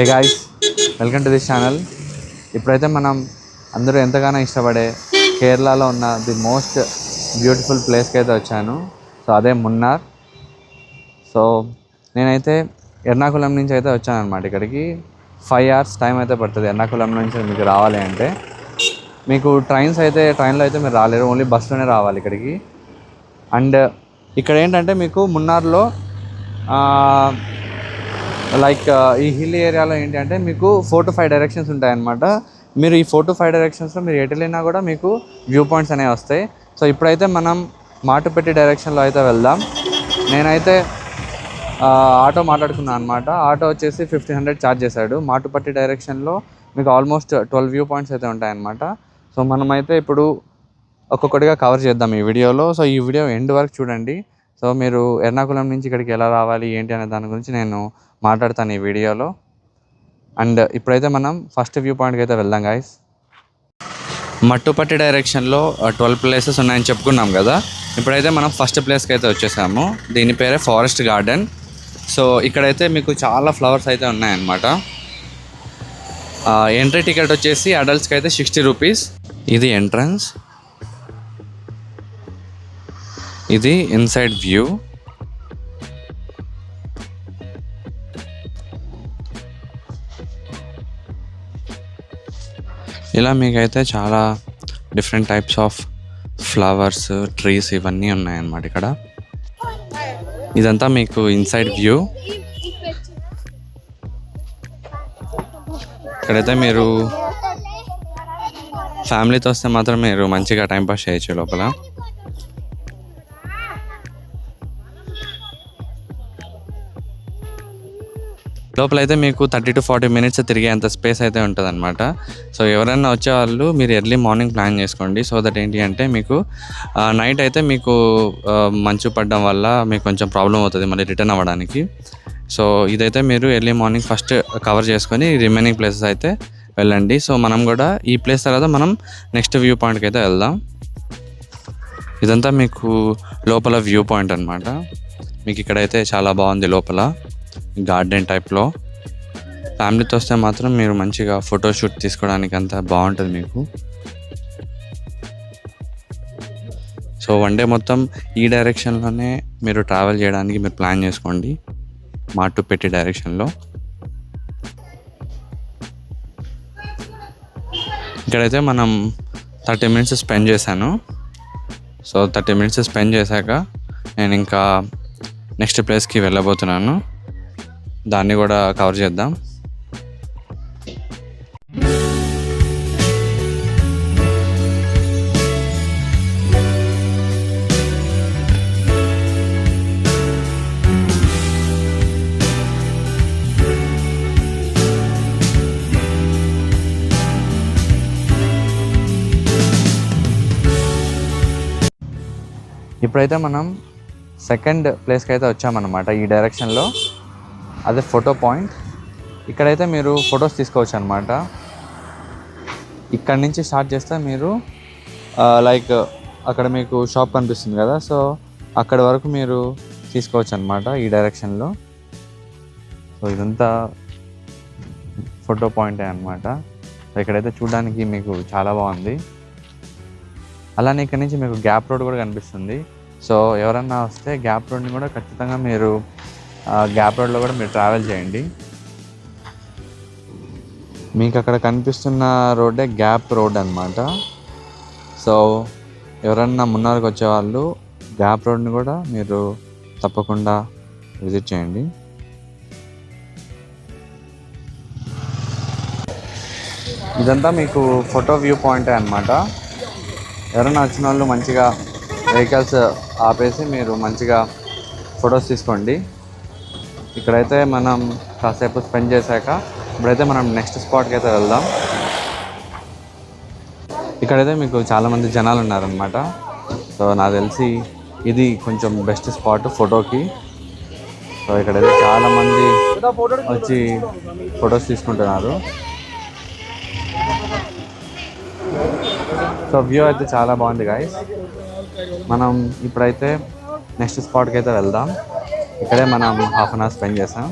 Hey guys welcome to this channel ఇప్పుడైతే మనం అందరూ ఎంతగానో ఇష్టపడే కేరళలో ఉన్న ది మోస్ట్ బ్యూటిఫుల్ ప్లేస్కి అయితే వచ్చాను. సో అదే మున్నార్. సో నేనైతే ఎర్నాకుళం నుంచి అయితే వచ్చాను అనమాట ఇక్కడికి. ఫైవ్ అవర్స్ టైం అయితే పడుతుంది ఎర్నాకుళం నుంచి మీకు రావాలి అంటే. మీకు ట్రైన్స్ అయితే ట్రైన్లో అయితే మీరు రాలేరు ఓన్లీ బస్సులోనే రావాలి ఇక్కడికి. అండ్ ఇక్కడ ఏంటంటే మీకు మున్నార్లో లైక్ uh, ఈ హిల్ ఏరియాలో ఏంటంటే మీకు ఫోర్ టు ఫైవ్ డైరెక్షన్స్ ఉంటాయన్నమాట. మీరు ఈ ఫోర్ టు ఫైవ్ డైరెక్షన్స్లో మీరు ఎటు వెళ్ళినా కూడా మీకు వ్యూ పాయింట్స్ అనేవి వస్తాయి. సో ఇప్పుడైతే మనం మాటుపెట్టి డైరెక్షన్లో అయితే వెళ్దాం. నేనైతే ఆటో మాట్లాడుకున్నాను అనమాట ఆటో వచ్చేసి ఫిఫ్టీన్ హండ్రెడ్ ఛార్జ్ చేశాడు. మాటుపట్టి డైరెక్షన్లో మీకు ఆల్మోస్ట్ ట్వెల్వ్ వ్యూ పాయింట్స్ అయితే ఉంటాయన్నమాట. సో మనమైతే ఇప్పుడు ఒక్కొక్కటిగా కవర్ చేద్దాం ఈ వీడియోలో. సో ఈ వీడియో ఎండ్ వరకు చూడండి. సో మీరు ఎర్నాకుళం నుంచి ఇక్కడికి ఎలా రావాలి ఏంటి అనే దాని గురించి నేను మాట్లాడతాను ఈ వీడియోలో. అండ్ ఇప్పుడైతే మనం ఫస్ట్ వ్యూ పాయింట్కి అయితే వెళ్దాం గాయస్ మట్టుపట్టి డైరెక్షన్లో ట్వెల్వ్ ప్లేసెస్ ఉన్నాయని చెప్పుకున్నాం కదా. ఇప్పుడైతే మనం ఫస్ట్ ప్లేస్కి అయితే వచ్చేసాము. దీని పేరే ఫారెస్ట్ గార్డెన్. సో ఇక్కడైతే మీకు చాలా ఫ్లవర్స్ అయితే ఉన్నాయన్నమాట. ఎంట్రీ టికెట్ వచ్చేసి అడల్ట్స్కి అయితే సిక్స్టీ రూపీస్. ఇది ఎంట్రన్స్. ఇది ఇన్సైడ్ వ్యూ ఇలా మీకైతే చాలా different types of flowers trees ఇవన్నీ ఉన్నాయన్నమాట ఇక్కడ. ఇదంతా మీకు ఇన్సైడ్ వ్యూ ఇక్కడైతే మీరు ఫ్యామిలీతో వస్తే మాత్రం మీరు మంచిగా టైం పాస్ చేయొచ్చు లోపల. లోపలైతే మీకు థర్టీ టు ఫార్టీ మినిట్స్ తిరిగేంత స్పేస్ అయితే ఉంటుంది అనమాట సో ఎవరైనా వచ్చే వాళ్ళు మీరు ఎర్లీ మార్నింగ్ ప్లాన్ చేసుకోండి. సో దట్ ఏంటి అంటే మీకు నైట్ అయితే మీకు మంచు పడడం వల్ల మీకు కొంచెం ప్రాబ్లం అవుతుంది మళ్ళీ రిటర్న్ అవ్వడానికి. సో ఇదైతే మీరు ఎర్లీ మార్నింగ్ ఫస్ట్ కవర్ చేసుకొని రిమైనింగ్ ప్లేసెస్ అయితే వెళ్ళండి. సో మనం కూడా ఈ ప్లేస్ తర్వాత మనం నెక్స్ట్ వ్యూ పాయింట్కి అయితే వెళ్దాం. ఇదంతా మీకు లోపల వ్యూ పాయింట్ అనమాట మీకు ఇక్కడైతే చాలా బాగుంది లోపల. గార్డెన్ టైప్లో. ఫ్యామిలీతో వస్తే మాత్రం మీరు మంచిగా ఫోటోషూట్ తీసుకోవడానికి అంతా బాగుంటుంది మీకు. సో వన్ డే మొత్తం ఈ డైరెక్షన్లోనే మీరు ట్రావెల్ చేయడానికి మీరు ప్లాన్ చేసుకోండి. మాటు పెట్టి డైరెక్షన్లో. ఇక్కడైతే మనం థర్టీ మినిట్స్ స్పెండ్ చేశాను. సో థర్టీ మినిట్స్ స్పెండ్ చేశాక నేను ఇంకా నెక్స్ట్ ప్లేస్కి వెళ్ళబోతున్నాను. దాన్ని కూడా కవర్ చేద్దాం. ఇప్పుడైతే మనం సెకండ్ ప్లేస్కి అయితే వచ్చామన్నమాట ఈ డైరెక్షన్లో అదే ఫోటో పాయింట్. ఇక్కడైతే మీరు ఫొటోస్ తీసుకోవచ్చు అనమాట ఇక్కడ నుంచి స్టార్ట్ చేస్తే మీరు లైక్ అక్కడ మీకు షాప్ కనిపిస్తుంది కదా సో అక్కడ వరకు మీరు తీసుకోవచ్చు అనమాట ఈ డైరెక్షన్లో. సో ఇదంతా ఫోటో పాయింటే అనమాట ఇక్కడైతే చూడడానికి మీకు చాలా బాగుంది. అలానే ఇక్కడ నుంచి మీకు గ్యాప్ రోడ్ కూడా కనిపిస్తుంది. సో ఎవరన్నా వస్తే గ్యాప్ రోడ్ని కూడా ఖచ్చితంగా మీరు గ్యాప్ రోడ్లో కూడా మీరు ట్రావెల్ చేయండి. మీకు అక్కడ కనిపిస్తున్న రోడ్డే గ్యాప్ రోడ్ అన్నమాట. సో ఎవరన్నా మున్నార్కి వచ్చేవాళ్ళు గ్యాప్ రోడ్ని కూడా మీరు తప్పకుండా విజిట్ చేయండి. ఇదంతా మీకు ఫోటో వ్యూ పాయింటే అనమాట ఎవరైనా వచ్చిన వాళ్ళు మంచిగా వెహికల్స్ ఆపేసి మీరు మంచిగా ఫొటోస్ తీసుకోండి. ఇక్కడైతే మనం కాసేపు స్పెండ్ చేశాక ఇప్పుడైతే మనం నెక్స్ట్ స్పాట్కి అయితే వెళ్దాం. ఇక్కడైతే మీకు చాలామంది జనాలు ఉన్నారనమాట సో నాకు తెలిసి ఇది కొంచెం బెస్ట్ స్పాట్ ఫోటోకి. సో ఇక్కడైతే చాలామంది వచ్చి ఫొటోస్ తీసుకుంటున్నారు. సో వ్యూ అయితే చాలా బాగుంది గాయస్ మనం ఇప్పుడైతే నెక్స్ట్ స్పాట్కి అయితే వెళ్దాం. ఇక్కడే మనం హాఫ్ అన్ అవర్ స్పెండ్ చేసాం.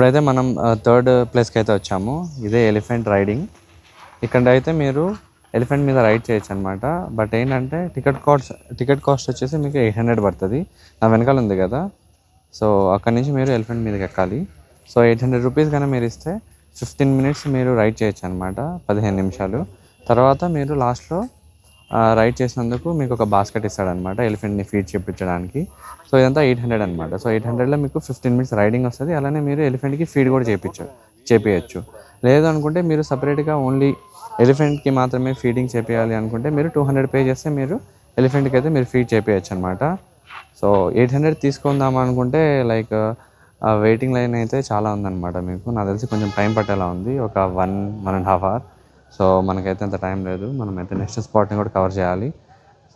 ఇప్పుడైతే మనం థర్డ్ ప్లేస్కి అయితే వచ్చాము. ఇదే ఎలిఫెంట్ రైడింగ్ ఇక్కడ అయితే మీరు ఎలిఫెంట్ మీద రైడ్ చేయొచ్చు అనమాట బట్ ఏంటంటే టికెట్ కాస్ట్ టికెట్ కాస్ట్ వచ్చేసి మీకు ఎయిట్ హండ్రెడ్ పడుతుంది. నా వెనకాల ఉంది కదా. సో అక్కడి నుంచి మీరు ఎలిఫెంట్ మీదకి ఎక్కాలి. సో ఎయిట్ హండ్రెడ్ రూపీస్ కానీ మీరు ఇస్తే ఫిఫ్టీన్ మినిట్స్ మీరు రైడ్ చేయొచ్చు అనమాట పదిహేను నిమిషాలు. తర్వాత మీరు లాస్ట్లో రైడ్ చేసినందుకు మీకు ఒక బాస్కెట్ ఇస్తాడనమాట ఎలిఫెంట్ని ఫీడ్ చేయించడానికి సో ఇదంతా ఎయిట్ హండ్రెడ్ అనమాట సో ఎయిట్ హండ్రెడ్లో మీకు ఫిఫ్టీన్ మినిట్స్ రైడింగ్ వస్తుంది. అలానే మీరు ఎలిఫెంట్కి ఫీడ్ కూడా చేయించు చేపించచ్చు లేదు అనుకుంటే మీరు సపరేట్గా ఓన్లీ ఎలిఫెంట్కి మాత్రమే ఫీడింగ్ చేపించాలి అనుకుంటే మీరు టూ హండ్రెడ్ పే చేస్తే మీరు ఎలిఫెంట్కి అయితే మీరు ఫీడ్ చేపించచ్చు అనమాట సో ఎయిట్ హండ్రెడ్ తీసుకుందాం అనుకుంటే లైక్ వెయిటింగ్ లైన్ అయితే చాలా ఉందన్నమాట మీకు. నాకు తెలిసి కొంచెం టైం పట్టేలా ఉంది. ఒక one one and half hour so మనకైతే అంత టైం లేదు. మనం అయితే నెక్స్ట్ స్పాట్ని కూడా కవర్ చేయాలి.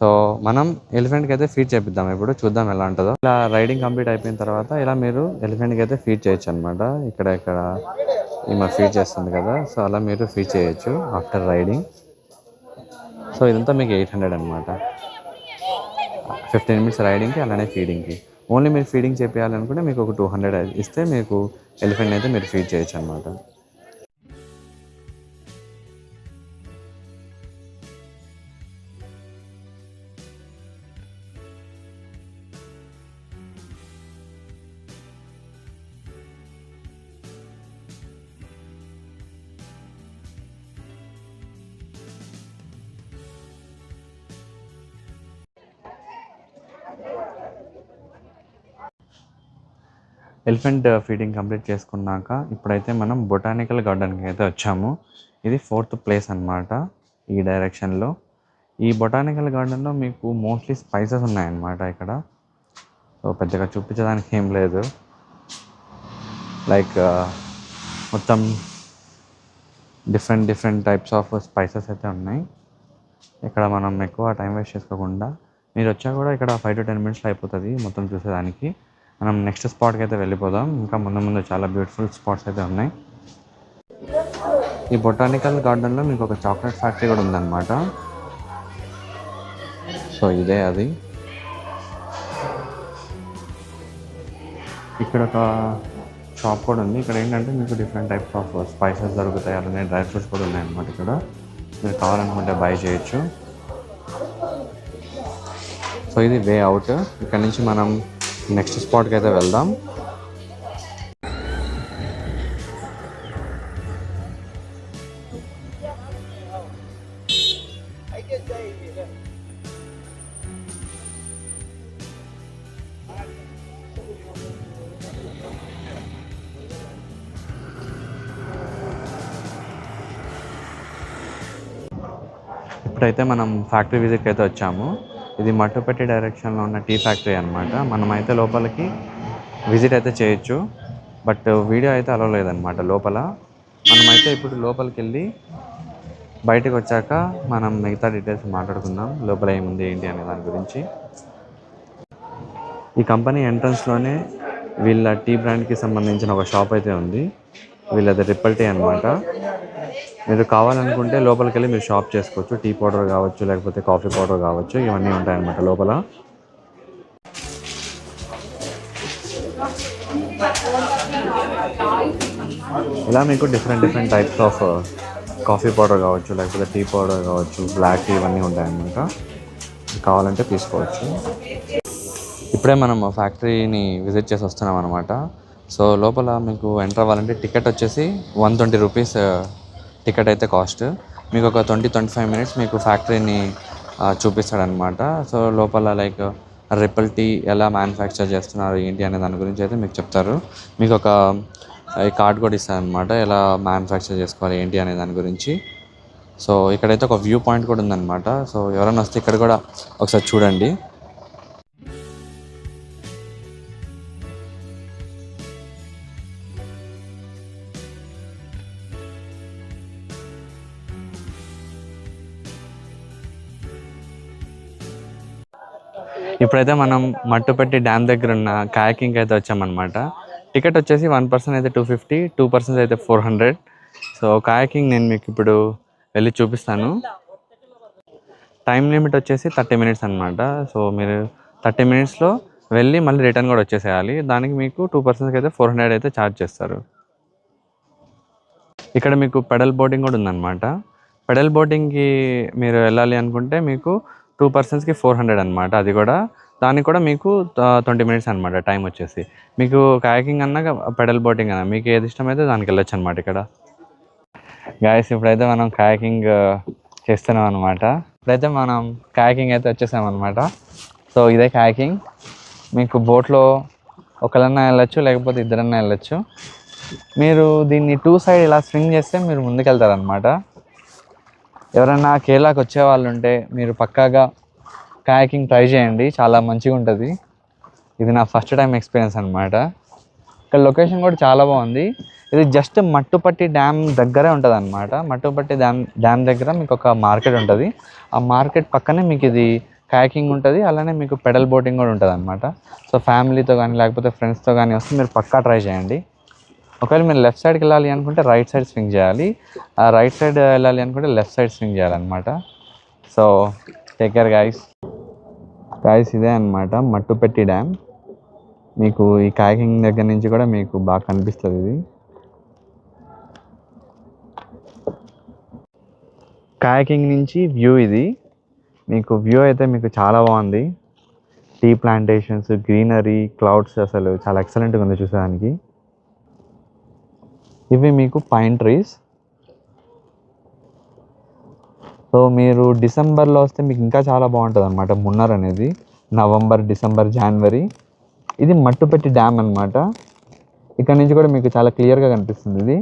సో మనం ఎలిఫెంట్కి అయితే ఫీడ్ చేపిద్దాం. ఇప్పుడు చూద్దాం ఎలా ఉంటుందో. ఇలా రైడింగ్ కంప్లీట్ అయిపోయిన తర్వాత ఇలా మీరు ఎలిఫెంట్కి అయితే ఫీడ్ చేయొచ్చు అనమాట ఇక్కడ ఇక్కడ ఈమె ఫీడ్ చేస్తుంది కదా. సో అలా మీరు ఫీడ్ చేయొచ్చు ఆఫ్టర్ రైడింగ్ సో ఇదంతా మీకు ఎయిట్ హండ్రెడ్ అనమాట ఫిఫ్టీన్ మినిట్స్ రైడింగ్కి అలానే ఫీడింగ్కి ఓన్లీ మీరు ఫీడింగ్ చేపించాలనుకుంటే మీకు ఒక టూ హండ్రెడ్ ఇస్తే మీకు ఎలిఫెంట్ అయితే మీరు ఫీడ్ చేయొచ్చు అనమాట ఎలిఫెంట్ uh, ఫీడింగ్ కంప్లీట్ చేసుకున్నాక ఇప్పుడైతే మనం బొటానికల్ గార్డెన్కి అయితే వచ్చాము. ఇది ఫోర్త్ ప్లేస్ అన్నమాట ఈ డైరెక్షన్లో. ఈ బొటానికల్ గార్డెన్లో మీకు మోస్ట్లీ స్పైసెస్ ఉన్నాయన్నమాట ఇక్కడ. సో పెద్దగా చూపించడానికి ఏం లేదు. లైక్ uh, మొత్తం different different types of spices అయితే ఉన్నాయి. ఇక్కడ మనం ఎక్కువ టైం వేస్ట్ చేసుకోకుండా మీరు వచ్చా కూడా ఇక్కడ ఫైవ్ టు టెన్ మినిట్స్లో అయిపోతుంది మొత్తం చూసేదానికి. మనం నెక్స్ట్ స్పాట్కి అయితే వెళ్ళిపోదాం. ఇంకా ముందు ముందు చాలా బ్యూటిఫుల్ స్పాట్స్ అయితే ఉన్నాయి. ఈ బొటానికల్ గార్డెన్లో మీకు ఒక చాక్లెట్ ఫ్యాక్టరీ కూడా ఉందన్నమాట. సో ఇదే అది. ఇక్కడ ఒక షాప్ కూడా ఉంది. ఇక్కడ ఏంటంటే మీకు డిఫరెంట్ టైప్స్ ఆఫ్ స్పైసెస్ దొరుకుతాయి. అలానే డ్రై ఫ్రూట్స్ కూడా ఉన్నాయన్నమాట ఇక్కడ. మీరు కావాలనుకుంటే బై చేయొచ్చు. సో ఇది వే అవుట్ ఇక్కడ నుంచి మనం నెక్స్ట్ స్పాట్కి అయితే వెళ్దాం. ఇప్పుడైతే మనం ఫ్యాక్టరీ విజిట్కి అయితే వచ్చాము. ఇది మట్టుపెట్టి డైరెక్షన్లో ఉన్న టీ ఫ్యాక్టరీ అనమాట మనమైతే లోపలికి విజిట్ అయితే చేయొచ్చు. బట్ వీడియో అయితే అలవ్ లేదనమాట లోపల. మనమైతే ఇప్పుడు లోపలికి వెళ్ళి బయటకు వచ్చాక మనం మిగతా డీటెయిల్స్ మాట్లాడుకుందాం. లోపల ఏముంది ఏంటి అనే దాని గురించి. ఈ కంపెనీ ఎంట్రన్స్లోనే వీళ్ళ టీ బ్రాండ్కి సంబంధించిన ఒక షాప్ అయితే ఉంది. వీళ్ళది రిప్పల్ టీ అనమాట మీరు కావాలనుకుంటే లోపలికి వెళ్ళి మీరు షాప్ చేసుకోవచ్చు. టీ పౌడర్ కావచ్చు లేకపోతే కాఫీ పౌడర్ కావచ్చు ఇవన్నీ ఉంటాయన్నమాట లోపల. ఇలా మీకు different different types of coffee powder కావచ్చు లేకపోతే టీ పౌడర్ కావచ్చు బ్లాక్ టీ ఇవన్నీ ఉంటాయన్నమాట. కావాలంటే తీసుకోవచ్చు. ఇప్పుడే మనం ఫ్యాక్టరీని విజిట్ చేసి వస్తున్నాం అనమాట సో లోపల మీకు ఎంటర్ అవ్వాలంటే టికెట్ వచ్చేసి one twenty rupees uh, ticket అయితే కాస్ట్. మీకు ఒక ట్వంటీ ట్వంటీ ఫైవ్ మినిట్స్ మీకు ఫ్యాక్టరీని చూపిస్తాడనమాట సో లోపల లైక్ రిపల్ టీ ఎలా మ్యానుఫ్యాక్చర్ చేస్తున్నారు ఏంటి అనే దాని గురించి అయితే మీకు చెప్తారు. మీకు ఒక కార్డ్ కూడా ఇస్తారనమాట ఎలా మ్యానుఫ్యాక్చర్ చేసుకోవాలి ఏంటి అనే దాని గురించి. సో ఇక్కడైతే ఒక వ్యూ పాయింట్ కూడా ఉందన్నమాట. సో ఎవరైనా వస్తే ఇక్కడ కూడా ఒకసారి చూడండి. ఇప్పుడైతే మనం మట్టుపెట్టి డ్యామ్ దగ్గర ఉన్న కాయకింగ్ అయితే వచ్చామన్నమాట. టికెట్ వచ్చేసి వన్ పర్సన్ అయితే టూ ఫిఫ్టీ టూ పర్సన్స్ అయితే ఫోర్ హండ్రెడ్. సో కాయకింగ్ నేను మీకు ఇప్పుడు వెళ్ళి చూపిస్తాను. టైం లిమిట్ వచ్చేసి థర్టీ మినిట్స్ అనమాట సో మీరు థర్టీ మినిట్స్లో వెళ్ళి మళ్ళీ రిటర్న్ కూడా వచ్చేసేయాలి. దానికి మీకు టూ పర్సన్స్కి అయితే ఫోర్ హండ్రెడ్ అయితే ఛార్జ్ చేస్తారు. ఇక్కడ మీకు పెడల్ బోటింగ్ కూడా ఉందన్నమాట. పెడల్ బోటింగ్కి మీరు వెళ్ళాలి అనుకుంటే మీకు టూ పర్సన్స్కి ఫోర్ హండ్రెడ్ అనమాట అది కూడా. దానికి కూడా మీకు ట్వంటీ మినిట్స్ అనమాట టైం వచ్చేసి. మీకు కాయకింగ్ అన్నా పెడల్ బోటింగ్ అన్నా మీకు ఏది ఇష్టమైతే దానికి వెళ్ళొచ్చు అనమాట ఇక్కడ. గాయస్ ఇప్పుడైతే మనం కాయకింగ్ చేస్తున్నాం అనమాట ఇప్పుడైతే మనం కాయకింగ్ అయితే వచ్చేసాం అనమాట సో ఇదే కాయకింగ్. మీకు బోట్లో ఒకళ్ళన్నా వెళ్ళొచ్చు లేకపోతే ఇద్దరన్నా వెళ్ళొచ్చు. మీరు దీన్ని టూ సైడ్ ఇలా స్వింగ్ చేస్తే మీరు ముందుకెళ్తారనమాట ఎవరైనా కేరళకు వచ్చే వాళ్ళు ఉంటే మీరు పక్కాగా కాయకింగ్ ట్రై చేయండి. చాలా మంచిగా ఉంటుంది. ఇది నా ఫస్ట్ టైం ఎక్స్పీరియన్స్ అనమాట ఇక్కడ లొకేషన్ కూడా చాలా బాగుంది. ఇది జస్ట్ మట్టుపట్టి డ్యామ్ దగ్గరే ఉంటుంది అనమాట మట్టుపట్టి డ్యామ్ డ్యామ్ దగ్గర మీకు ఒక మార్కెట్ ఉంటుంది. ఆ మార్కెట్ పక్కనే మీకు ఇది కాయకింగ్ ఉంటుంది. అలానే మీకు పెడల్ బోటింగ్ కూడా ఉంటుంది అనమాట సో ఫ్యామిలీతో కానీ లేకపోతే ఫ్రెండ్స్తో కానీ వస్తే మీరు పక్కా ట్రై చేయండి. ఒకవేళ మీరు లెఫ్ట్ సైడ్కి వెళ్ళాలి అనుకుంటే రైట్ సైడ్ స్వింగ్ చేయాలి. ఆ రైట్ సైడ్ వెళ్ళాలి అనుకుంటే లెఫ్ట్ సైడ్ స్వింగ్ చేయాలన్నమాట. So take care guys guys ఇదే అనమాట మట్టుపెట్టి డ్యామ్ మీకు ఈ కాయకింగ్ దగ్గర నుంచి కూడా మీకు బాగా కనిపిస్తుంది ఇది. కాయకింగ్ నుంచి వ్యూ ఇది. మీకు వ్యూ అయితే మీకు చాలా బాగుంది. టీ ప్లాంటేషన్స్ గ్రీనరీ క్లౌడ్స్ అసలు చాలా ఎక్సలెంట్గా ఉంది చూసేదానికి. ఇవి మీకు పైన్ ట్రీస్ సో మీరు డిసెంబర్లో వస్తే మీకు ఇంకా చాలా బాగుంటుంది అనమాట మున్నర్ అనేది నవంబర్ డిసెంబర్ జనవరి ఇది మట్టుపెట్టి డ్యామ్ అనమాట ఇక్కడ నుంచి కూడా మీకు చాలా క్లియర్గా కనిపిస్తుంది ఇది.